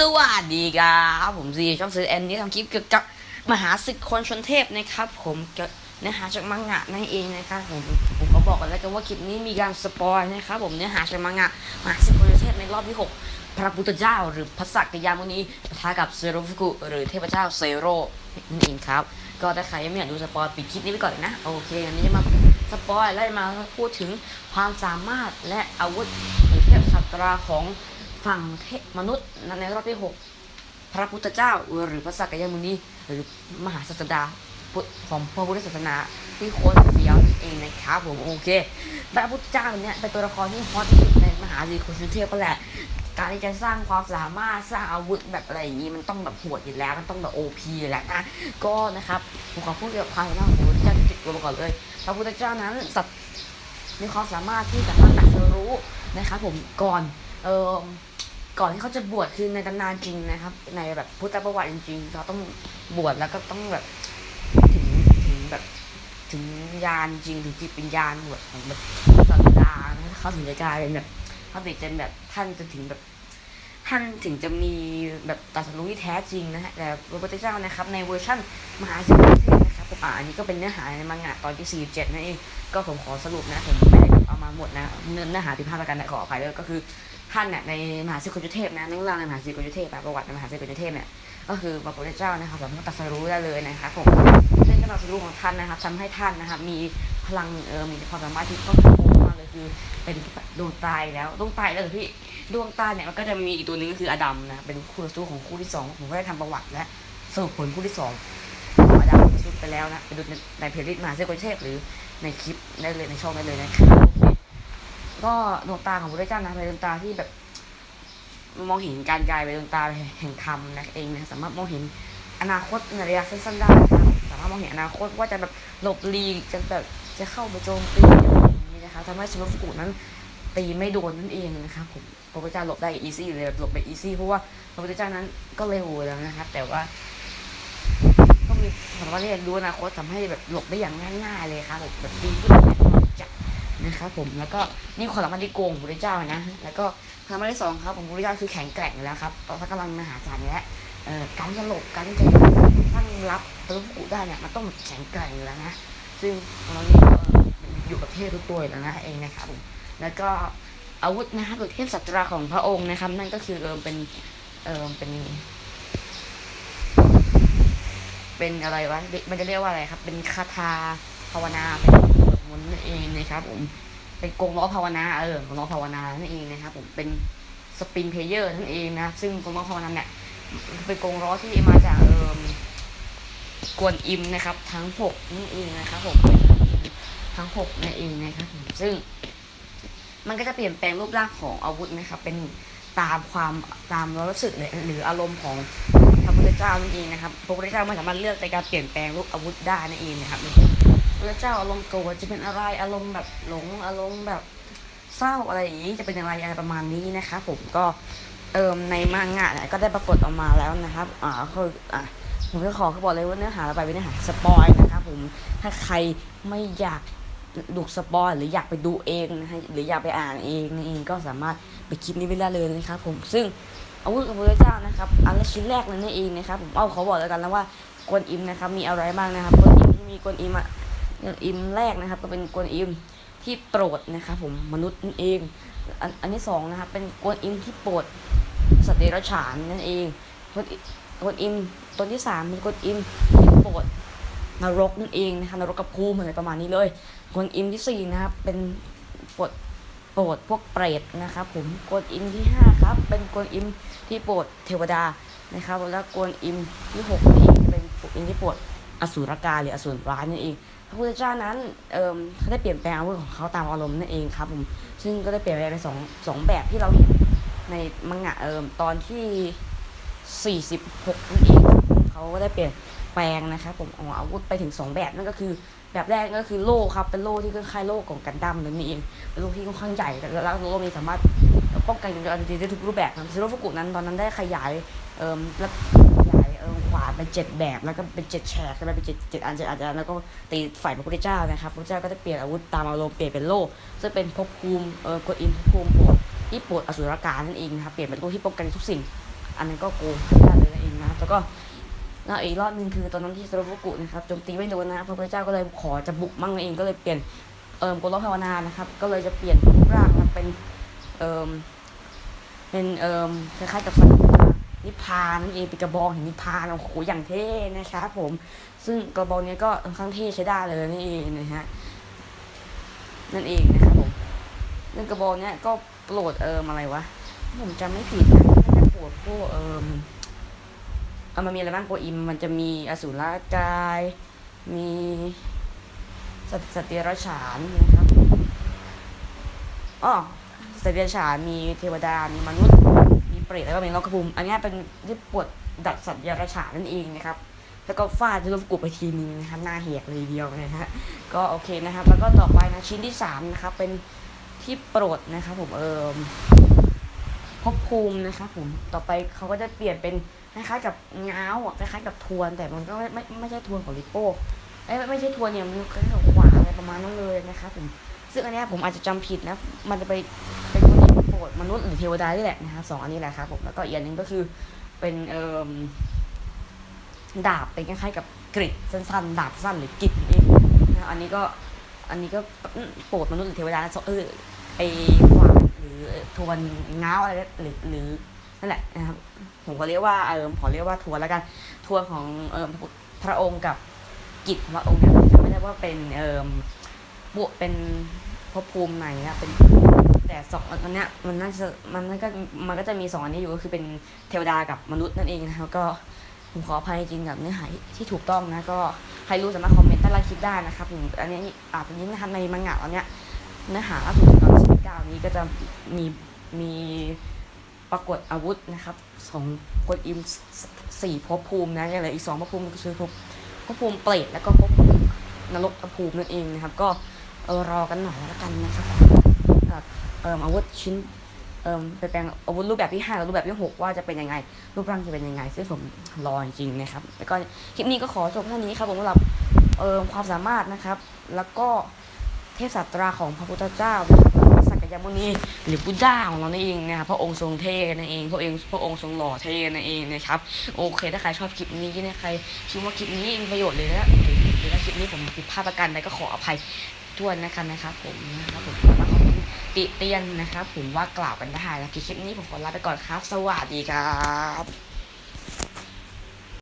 สวัสดีครับผมซีช่องซื้อแอนนี้ทำคลิปเกี่ยวกับมหาศึกคนชนเทพนะครับ ผมเนื้อหาจากมังงะนั่นเองนะครับผมผมขอบอกกันแล้วกันว่าคลิปนี้มีการสปอยนะครับผมเนื้อหาจากมังงะมหาศึกคนชนเทพในรอบที่6พระพุทธเจ้า หรือพระสักยามุนีปะทะกับเซโรฟุกุหรือเทพเจ้าเซโรนั่นเองครับ ก็ถ้าใครยังไม่อยากดูสปอยปิดคลิปนี้ไปก่อนนะโอเคอันนี้จะมาสปอยและมาพูดถึงความสามารถและอาวุธหรือเทพสัตราของ ฝั่งเทพมนุษย์ในรอบที่6พระพุทธเจ้าหรือพระสักยมุนีหรือมหาศาสดาของพระพุทธศาสนาที่โคตรเฟี้ยวเองนะครับผมโอเคพระพุทธเจ้าเนี่ยเป็นตัวละครที่ฮอตที่สุดในมหาวิทยาลัยเทพก็แหละ การที่จะสร้างความสามารถสร้างอาวุธแบบอะไรอย่างนี้มันต้องแบบโหดอยู่แล้วมันต้องแบบโอพีอยู่แล้วนะก็นะครับผมขอพูดเกี่ยวกับความสามารถของพระพุทธเจ้าที่ติดตัวก่อนเลยพระพุทธเจ้านั้นสัตว์มีความสามารถที่สามารถตรัสรู้นะครับผมก่อน เออก่อนที่เขาจะบวชคือในตำนานจริงนะครับ ในแบบพุทธประวัติจริงๆเขาต้องบวชแล้วก็ต้องแบบถึงถึงแบบถึงญาณจริงถึงจิตวิญญาณบวชของแบบศาสดาเขาถึงจะกลายเป็นแบบเขาถึงจะแบบท่านจะถึงแบบท่านถึงจะมีแบบตรัสรู้ที่แท้จริงนะฮะแต่พระพุทธเจ้านะครับ ในเวอร์ชั่นมหาสิทธิเทพนะครับผมอ่าอันนี้ก็เป็นเนื้อหาในมังงะตอนที่ 47นั่นเองก็ผมขอสรุปนะผมไม่ได้เอามาหมดนะเนื้อหาที่พลาดประกันขออภัยด้วยก็คือ ท่านเนี่ยในมหาสิกุญเทพนะเรื่องราวในมหาสิกุญเทพประวัติในมหาสิกุญเทพเนี่ยก็คือพระพุทธเจ้านะครับสามารถตรัสรู้ได้เลยนะครับผมซึ่งการตรัสรู้ของท่านนะครับทำให้ท่านนะครับมีพลังเออมีความสามารถที่ค่อนข้างโงมากเลยคือ เป็นดวงตายแล้วดวงตายแล้วพี่ดวงตาเนี่ยมันก็จะมีอีกตัวหนึงก็คืออดัมนะเป็นคู่ต่อสู้ของคู่ที่สองผมก็ได้ทำประวัติและสรุปผลคู่ที่สองอดัมสุดไปแล้วนะไปดูในเพจลิสมหาสิกุญเทพหรือในคลิปได้เลยในช่องได้เลยนะครับ ก็ดวงตาของพระเจ้านะเป็นดวงตาที่แบบ มองเห็นการกลายเป็นดวงตาแห่งธรรมนะเองนะสามารถมองเห็นอนาคตในระยะสั้นๆได้นะครับสามารถมองเห็นอนาคตว่าจะแบบหลบลีกจะแบบจะเข้าไปโจมตีอย่างนี้นะคะทำให้ชิโนฟุกุนั้นตีไม่โดนนั่นเองนะครับผมพระพุทธเจ้าหลบได้อีซี่เลยหลบไปอีซี่เพราะว่าพระพุทธเจ้านั้นก็เร็วแล้วนะครับ แต่ว่า ก็มีสามารถเรียนรู้อนาคตทำให้แบบหลบได้อย่างง่ายๆเลยครับผมแบบดีขึ้น นะครับผมแล้วก็นี่ความสามารถที่โกงของพระเจ้านะ แล้วก็ความสามารถที่สองครับของพระเจ้าคือแข็งแกร่งอยู่แล้วครับตอนพระกำลังมหาศาลแล้วเอ่อการจะหลบการที่จะตั้งรับพระพุทธได้เนี่ยมันต้องแข็งแกร่งอยู่แล้วนะซึ่งเรานี่อยู่กับเทพทุกตัวอยู่แล้วนะเองนะครับผมแล้วก็อาวุธนะครับหรือเทพสัตราของพระองค์นะครับ นั่นก็คือเออเป็นเออเป็น เป็นอะไรวะมันจะเรียกว่าอะไรครับ เป็นคาถาภาวนาเป็น มนต์นั่นเองนะครับ ผม เป็นกงล้อภาวนาเออกงล้อภาวนานั่นเองนะครับ ผมเป็นสปริงเพลเยอร์นั่นเองนะซึ่งกงล้อภาวนาเนี่ยเป็นกงล้อที่มาจากเออกวนอิมนะครับ ทั้งหกนั่นเองนะครับ ผมทั้งหกนั่นเองนะครับผมซึ่ง มันก็จะเปลี่ยนแปลงรูปร่างของอาวุธนะครับ เป็นตามความตามรู้สึกเลยหรืออารมณ์ของพระพุทธเจ้านั่นเองนะครับพระพุทธเจ้าไม่สามารถเลือกในการเปลี่ยนแปลงรูปอาวุธได้นั่นเองนะครับ พระเจ้าอารมณ์โกรธจะเป็นอะไรอารมณ์แบบหลงอารมณ์แบบเศร้าอะไรอย่างนี้จะเป็นอะไรอะไรประมาณนี้นะครับผมก็เอิมในมังงะเนี่ยก็ได้ปรากฏออกมาแล้วนะครับอ่าคืออะผมก็ขอเขาบอกเลยว่าเนื้อหาเราไปเป็นเนื้อหาสปอยนะครับผมถ้าใครไม่อยากดูสปอยหรืออยากไปดูเองนะฮะหรืออยากไปอ่านเองนี่เองก็สามารถไปคลิปนี้ไปได้เลยนะครับผมซึ่งอาวุธของพระเจ้านะครับอันละชิ้นแรกเลยนั่นเองนะครับผมเอาเขาบอกแล้วกันแล้วว่ากวนอิมนะครับมีอะไรบ้างนะครับกวนอิมที่มีกวนอิมอะ กวนอิมแรกนะครับ ก็เป็นกวนอิมที่โปรดนะครับผมมนุษย์นั่นเอง อันอันที่สองนะครับเป็นกวนอิมที่โปรดสตว์เดรัจฉานนั่นเองกวนอิกวนอิมตัวที่สามเป็นกวนอิมที่โปรดนรกนั่นเองนะคะนรกกับภูมิอะไรประมาณนี้เลยกวนอิมที่สี่นะครับเป็นโปรดโปรดพวกเปรตนะครับผมกวนอิมที่ห้าครับเป็นกวนอิมที่โปรดเทวดานะครับแล้วกวนอิมที่หกนี่เองเป็นกวนอิมที่โปรดอสูรกายหรืออสูรร้ายนั่นเอง พระพุทธเจ้านั้นเอ่มเขาได้เปลี่ยนแปลงอาวุธของเขาตามอารมณ์นั่นเองครับผมซึ่งก็ได้เปลี่ยนแปลงในสองสองแบบที่เราเห็นในมังงะเอ่มตอนที่ 46นั่นเองเขาก็ได้เปลี่ยนแปลงนะครับผมอาอาวุธไปถึงสองแบบนั่นก็คือ แบบแรกก็คือโล่ครับเป็นโล่ที่คล้ายโล่ของกันดั้มนั่นเองเป็นโล่ที่ค่อนข้างใหญ่แล้วแล้วโล่นี้สามารถป้องกันอันตรายได้ทุกรูปแบบนะซิโรฟุกุนั้นตอนนั้นได้ขยายเอ่มแล้ว เป็นเจ็ดแบบแล้วก็เป็นเจ็ดแฉกใช่ไหมเป็นเจ็ดเจ็ดอันเจ็ดอันแล้วก็ตีฝ่ายพระพุทธเจ้านะครับพระเจ้าก็จะเปลี่ยนอาวุธตามอารมณ์เปลี่ยนเป็นโล่ซึ่งเป็นภพภูมิเออกดอินภพภูมิโปรดที่โปรดอสุรกายนั่นเองนะครับเปลี่ยนเป็นโล่ที่ป้องกันทุกสิ่ง อันนั้นก็โกงได้เลยนั่นเองนะครับแล้วก็แล้วอีกรอบหนึ่งคือตอนนั้นที่ซารุโกุนะครับโจมตีไม่โดนนะพระพุทธเจ้าก็เลยขอจะบุกมั่งนั่นเองก็เลยเปลี่ยนเอิมโกลภาวนานะครับก็เลยจะเปลี่ยนรูปร่างนะเป็นเอิมเป็นเอิมคล้ายๆกับสัตว์ นิพพานนั่นเองเป็นกระบองแห่งนิพพานโอ้โหอย่างเท่นะครับผม ซึ่งกระบองนี้ก็ค่อนข้างเท่ใช้ได้เลยนี่เองนะฮะนั่นเองนะครับผมเรื่องกระบองเนี้ยก็โปรดเอิมอะไรวะผมจำไม่ผิดนะน่าจะโปรดพวกเอิมเอามันมีอะไรบ้างโกอิมมันจะมีอสูรกาย มีสัตสติรฉานนะครับอ๋อสัตว์เดรัจฉานมีเทวดา มีมนุษย์ เปรตแล้วก็มีนกกระพุมอันนี้เป็นที่ปวดดัดสัตว์เดรัจฉานั่นเองนะครับแล้วก็ฟาดที่รูปกุไปทีนึงนะครับหน้าเหียกเลยเดียวนะฮะก็โอเคนะครับ แล้วก็ต่อไปนะชิ้นที่สามนะครับเป็นที่โปรดนะครับผมเอิมภพภูมินะครับผมต่อไปเขาก็จะเปลี่ยนเป็นคล้ายๆกับเงาคล้ายๆกับทวนแต่มันก็ไม่ไม่ไม่ใช่ทวนของลิโป้เอ้ยไม่ไม่ใช่ทวนเนี่ยมันคล้ายๆกับขวาอะไรประมาณนั้นเลยนะครับผมซึ่งอันนี้ผมอาจจะจำผิดนะ มันจะไปเป็น โปรดมนุษย์หรือเทวดานี่แหละนะครับสองอันนี้แหละครับผมแล้วก็อีกอันหนึงก็คือเป็นเอ่มดาบเป็นคล้ายๆกับกริดสั้นๆ ดาบสั้นหรือกริดเองนะอันนี้ก็อันนี้ก็อืมโปรดมนุษย์หรือเทวดานะเออไอขวานหรือทวนง้าวอะไรหรือหรือนั่นแหละนะครับผมก็เรียกว่าเออขอเรียกว่าทวนแล้วกันทวนของเออพระองค์กับกิจพระองค์เนี่ยจะไม่ได้ว่าเป็นเออบุเป็นภพภูมิไหนนะเป็น แต่สองอันเนี้ยมันน่าจะมันก็มันก็จะมีสองอันนี้อยู่ก็คือเป็นเทวดากับมนุษย์นั่นเองนะครับก็ผมขออภัยจริงกับเนื้อหาที่ถูกต้องนะก็ใครรู้สามารถคอมเมนต์ใต้ล่างคลิปได้นะครับอันนี้อาจจะนี้นะครับในมังงะตอนเนี้ยเนื้อหาล่าสุดตอนสิบเก้านี้ก็จะมีมีปรากฏอาวุธนะครับสองกดอิมสี่ภพภูมินะยังเหลืออีกสองภพภูมิก็คือภพภพภูมิเปรตแล้วก็ภพภูมินรกภูมินั่นเองนะครับ ก็เออรอกันหน่อยแล้วกันนะครับ อ่อเอ่ออาวุธชิ้นเอ่มไปแปลงอาวุธรูปแบบที่ห้ากับรูปแบบที่หกว่าจะเป็นยังไง รูปร่างจะเป็นยังไง ซึ่งผมรอจริงๆนะครับ แล้วก็คลิปนี้ก็ขอจบเท่านี้ครับผมสำหรับเอ่มความสามารถนะครับ แล้วก็เทพศาสตราของพระพุทธเจ้าศัก็สักยมุนีหรือบุดด้าของเรานั่นเองนะครับพระองค์ทรงเท่นั่นเองพระองพระองค์ทรงหล่อเท่นั่นเองนะครับโอเค ถ้าใครชอบคลิปนี้นะใครคิดว่าคลิปนี้มีประโยชน์เลยนะหรือถ้าคลิปนี้ผมผิดพลาดประการใดก็ขออภัยทวนนะครับนะครับผมนะครับผม ติเตียนนะครับผมว่ากล่าวกันได้นะคลิปนี้ผมขอลาไปก่อนครับ สวัสดีครับ